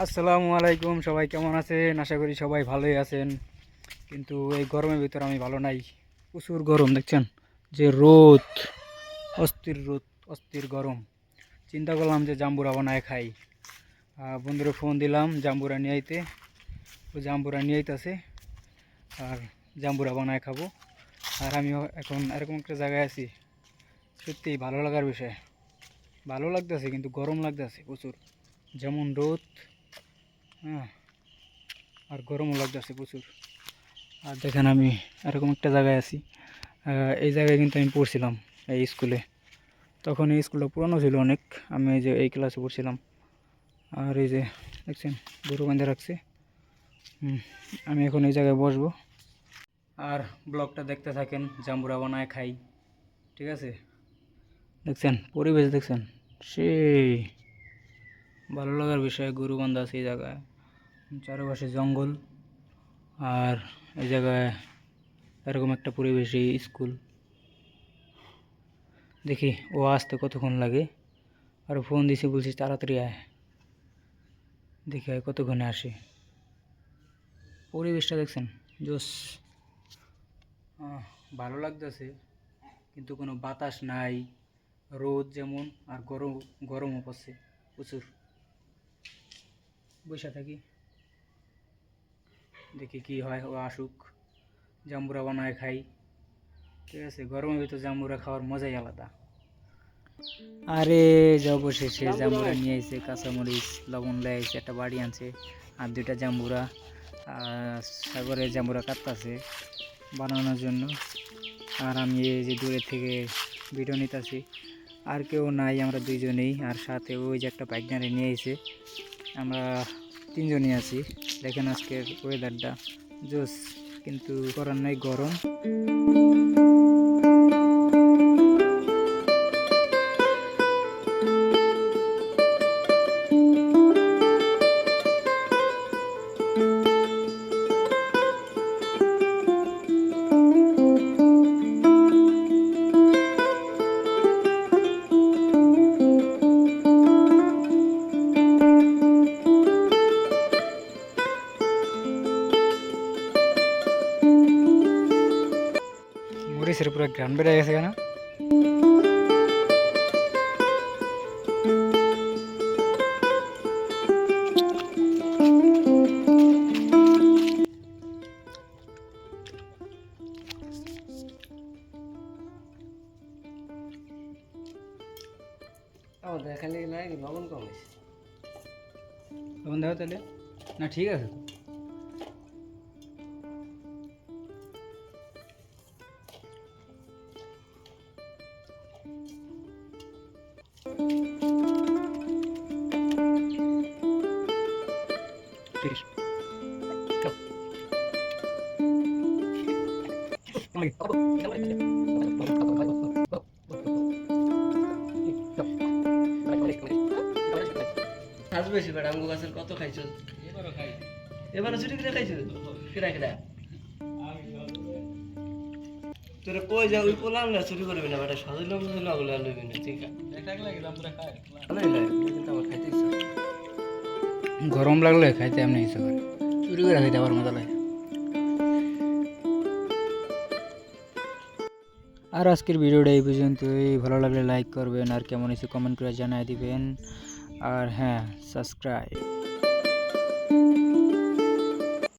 আসসালামু আলাইকুম, সবাই কেমন আছেন? আশা করি সবাই ভালোই আছেন। কিন্তু এই গরমের ভিতর আমি ভালো নাই। প্রচুর গরম, দেখছেন? যে রোদ, অস্থির রোদ, অস্থির গরম। চিন্তা করলাম যে জাম্বুরা বানায় খাই। বন্ধুরে ফোন দিলাম, জাম্বুরা নিয়ে আইতে। জাম্বুরা নিয়ে আইতেছে, আর জাম্বুরা বানায় খাব। আর আমিও এখন এরকম একটা জায়গায় আছি। সত্যিই ভালো লাগার বিষয়। ভালো লাগতেছে, কিন্তু গরম লাগতেছে প্রচুর। যেমন রোদ হ্যাঁ আর গরমও লাগতেছে প্রচুর। আর দেখেন আমি এরকম একটা জায়গায় আছি। এই জায়গায় কিন্তু আমি পড়ছিলাম এই স্কুলে। তখন এই স্কুলটা পুরনো ছিল অনেক। আমি এই যে এই ক্লাসে পড়ছিলাম। আর এই যে দেখছেন, গরু বাঁধে রাখছে। আমি এখন এই জায়গায় বসবো। আর ব্লগটা দেখতে থাকেন, জাম্বুরা বানায় খাই। ঠিক আছে? দেখছেন, পরিবেশ দেখছেন? সেই ভালো লাগার বিষয় গরুবান্ধা আছে এই জায়গায়। চারপাশে জঙ্গল আর এই জায়গায় এরকম একটা পরিবেশে স্কুল। দেখি ও আসতে কতক্ষণ লাগে? আর ফোন দিছি, বলছি তাড়াতাড়ি আয়। দেখি আয়, কতক্ষণে আসে। পরিবেশটা দেখছেন? জোস। ভালো লাগতেছে, কিন্তু কোনো বাতাস নাই, রোদ যেমন, আর গরম, গরমও পড়ছে প্রচুর। বসে থাকি। দেখি কি হয় ও আসুক। জাম্বুরা বানায় খাই। ঠিক আছে গরমের ভিতর জাম্বুরা খাওয়ার মজাই আলাদা। আরে যা অবশেষে জাম্বুরা নিয়ে এসে কাঁচামরিচ লবণ এসে একটা বাড়ি আনছে আর দুইটা জাম্বুরা। আর সাগরে জাম্বুরা কাটতাছে বানানোর জন্য। আর আমি এই যে দূরের থেকে ভিডিও নিতেছি। আর কেউ নাই আমরা দুইজনেই। আর সাথে ওই যে একটা বাইকনারে নিয়ে এসে আমরা তিনজনই আছি। দেখেন আজকের ওয়েদারটা জোস কিন্তু করার নাই গরম। মরিচের পুরো গ্রাম বেড়ে গেছে কেন খালি লাগে লবণ কম হয়েছে লবণ দেওয়া তাহলে না ঠিক আছে তো। আজ বেশি বেড়া আমগো গাছের কত খাইছো এবারে ছুটি করে খাইছো কেডা কেডা তোরে কই যা ওই পোলাম না চুরি করবি না বেটা? সাজাইলাম না ওগুলো লইবি না ঠিক আছে ভালোই লাগে কিন্তু আমার খাইতে ইচ্ছা। গরম লাগলে খাইতে এমনি ইচ্ছা করে। চুরি করে খাইতে আবার মজা লাগে। আর আজকের ভিডিওটা এই পর্যন্তই। ভালো লাগলে লাইক করবেন, আর কেমন হয়েছে কমেন্ট করে জানাই দিবেন। আর হ্যাঁ সাবস্ক্রাইব